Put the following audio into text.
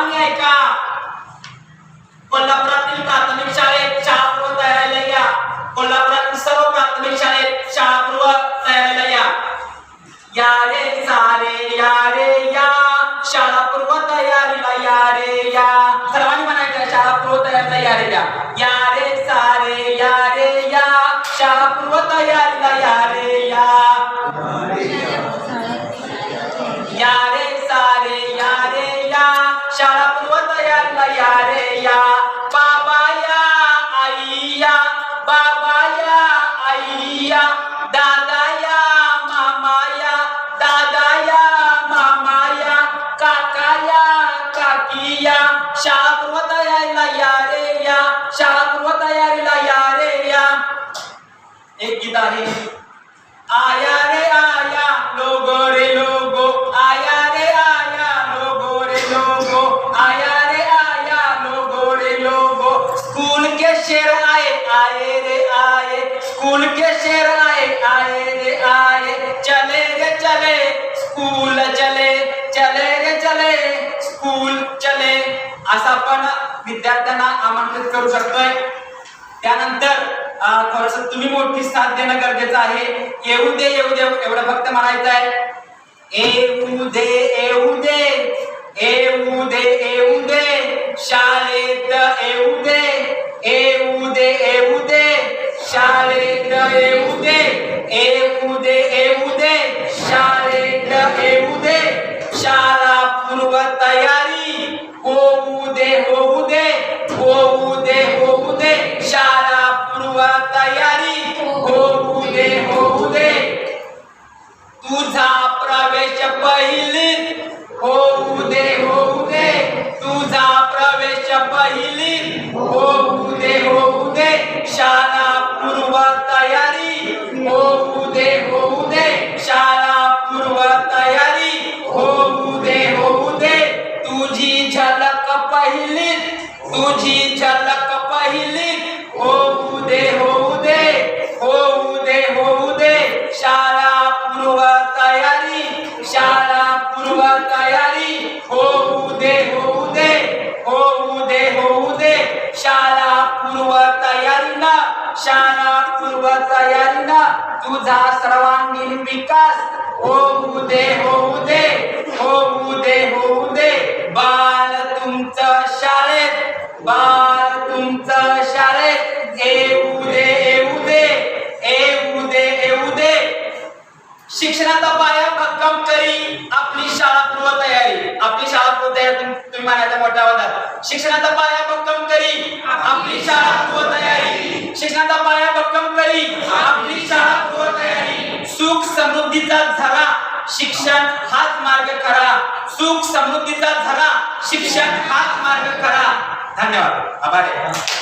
सर्वांनी ऐका कोल्हापुरातील प्राथमिक शाळेत शाळापूर्व तयारीला या. कोल्हापुरातील सर्व प्राथमिक शाळेत शाळापूर्व तयारीला या. या रे सारे या रे या. शाळापूर्व तयारीला या रे या. सर्वांनी म्हणायचं शाळापूर्व तयारीला या रे या. या रे सारे या रे या. शाळापूर्व तयारीला या रे या. शाळापूर्व शेर आए आए रे आए स्कूल के शेर आए आए रे आए चले रे चले. स्कूल चले चले रे चले. स्कूल चले. असं आपण विद्यार्थ्यांना आमंत्रित करू शकतोय. त्यानंतर थोडस तुम्ही मोठी साथ देणं गरजेचं आहे. येऊ दे येऊ दे एवढं फक्त म्हणायचं आहे येऊ दे येऊ दे. येऊ दे येऊ दे शाळेत येऊ दे येऊ दे येऊ दे शाळेत येऊ दे शाळा पूर्व तयारी. होऊ दे होऊ दे होऊ दे होऊ दे शाळा पूर्व तयारी. होऊ दे होऊ दे तुझा प्रवेश पहिली होऊ दे होऊ दे तुझा प्रवेश पहिली झलक तुझी झलक पहिलीत होऊ दे होऊ दे होऊ दे होऊ दे. शाळा पूर्व तयारी शाळा पूर्व तयारी. होऊ दे होऊ दे होऊ दे होऊ दे. शाळा पूर्व तयारीला शाळा पूर्व तयारीला तुझा सर्वांगीण विकास होऊ दे होऊ दे होऊ दे होऊ दे बाल तुमचं शाळेत बाल तुमचं शाळेत. येऊ दे येऊ दे येऊ दे येऊ दे शिक्षणाचा पाया भक्कम करी आपली शाळा पूर्व तयारी आपली शाळा पूर्व तयारी तुम्ही म्हणायचा मोठ्या आवाजात शिक्षणाचा पाया भक्कम करी आपली शाळा पूर्व तयारी शिक्षणाचा पाया समृद्धीचा झरा शिक्षण हाच मार्ग खरा सुख समृद्धीचा झरा शिक्षण हाच मार्ग खरा धन्यवाद. आभार आहे.